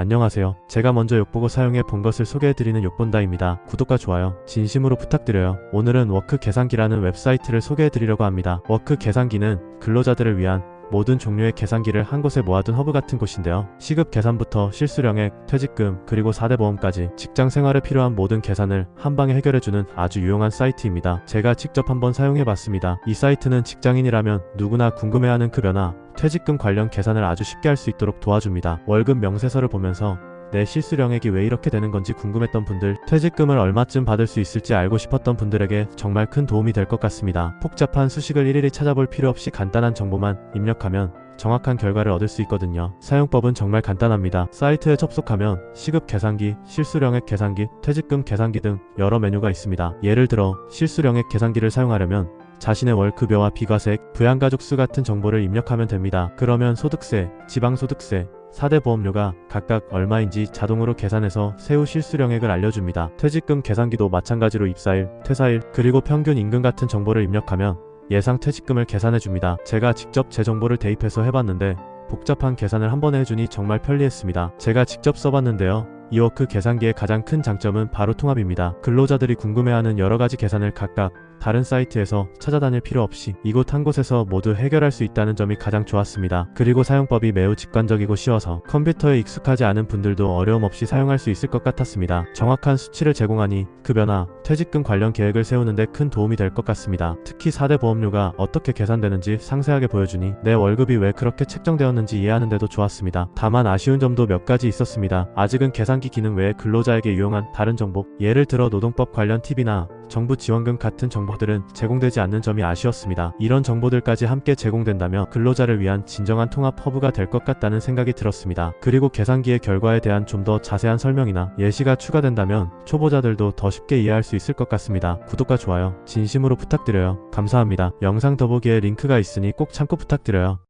안녕하세요. 제가 먼저 욕보고 사용해 본 것을 소개해드리는 욕본다입니다. 구독과 좋아요 진심으로 부탁드려요. 오늘은 워크 계산기라는 웹사이트를 소개해드리려고 합니다. 워크 계산기는 근로자들을 위한 모든 종류의 계산기를 한 곳에 모아둔 허브 같은 곳인데요. 시급 계산부터 실수령액, 퇴직금, 그리고 4대 보험까지 직장 생활에 필요한 모든 계산을 한 방에 해결해주는 아주 유용한 사이트입니다. 제가 직접 한번 사용해봤습니다. 이 사이트는 직장인이라면 누구나 궁금해하는 그 변화, 퇴직금 관련 계산을 아주 쉽게 할 수 있도록 도와줍니다. 월급 명세서를 보면서 내 실수령액이 왜 이렇게 되는 건지 궁금했던 분들, 퇴직금을 얼마쯤 받을 수 있을지 알고 싶었던 분들에게 정말 큰 도움이 될 것 같습니다. 복잡한 수식을 일일이 찾아볼 필요 없이 간단한 정보만 입력하면 정확한 결과를 얻을 수 있거든요. 사용법은 정말 간단합니다. 사이트에 접속하면 시급 계산기, 실수령액 계산기, 퇴직금 계산기 등 여러 메뉴가 있습니다. 예를 들어 실수령액 계산기를 사용하려면 자신의 월 급여와 비과세, 부양가족 수 같은 정보를 입력하면 됩니다. 그러면 소득세, 지방소득세, 4대 보험료가 각각 얼마인지 자동으로 계산해서 세후 실수령액을 알려줍니다. 퇴직금 계산기도 마찬가지로 입사일, 퇴사일, 그리고 평균 임금 같은 정보를 입력하면 예상 퇴직금을 계산해줍니다. 제가 직접 제 정보를 대입해서 해봤는데 복잡한 계산을 한 번에 해주니 정말 편리했습니다. 제가 직접 써봤는데요. 이워크 계산기의 가장 큰 장점은 바로 통합입니다. 근로자들이 궁금해하는 여러 가지 계산을 각각 다른 사이트에서 찾아다닐 필요 없이 이곳 한 곳에서 모두 해결할 수 있다는 점이 가장 좋았습니다. 그리고 사용법이 매우 직관적이고 쉬워서 컴퓨터에 익숙하지 않은 분들도 어려움 없이 사용할 수 있을 것 같았습니다. 정확한 수치를 제공하니 급여나 퇴직금 관련 계획을 세우는데 큰 도움이 될 것 같습니다. 특히 4대 보험료가 어떻게 계산되는지 상세하게 보여주니 내 월급이 왜 그렇게 책정되었는지 이해하는데도 좋았습니다. 다만 아쉬운 점도 몇 가지 있었습니다. 아직은 계산기 기능 외에 근로자에게 유용한 다른 정보, 예를 들어 노동법 관련 팁이나 정부 지원금 같은 정보들은 제공되지 않는 점이 아쉬웠습니다. 이런 정보들까지 함께 제공된다면 근로자를 위한 진정한 통합 허브가 될 것 같다는 생각이 들었습니다. 그리고 계산기의 결과에 대한 좀 더 자세한 설명이나 예시가 추가된다면 초보자들도 더 쉽게 이해할 수 있을 것 같습니다. 구독과 좋아요 진심으로 부탁드려요. 감사합니다. 영상 더보기에 링크가 있으니 꼭 참고 부탁드려요.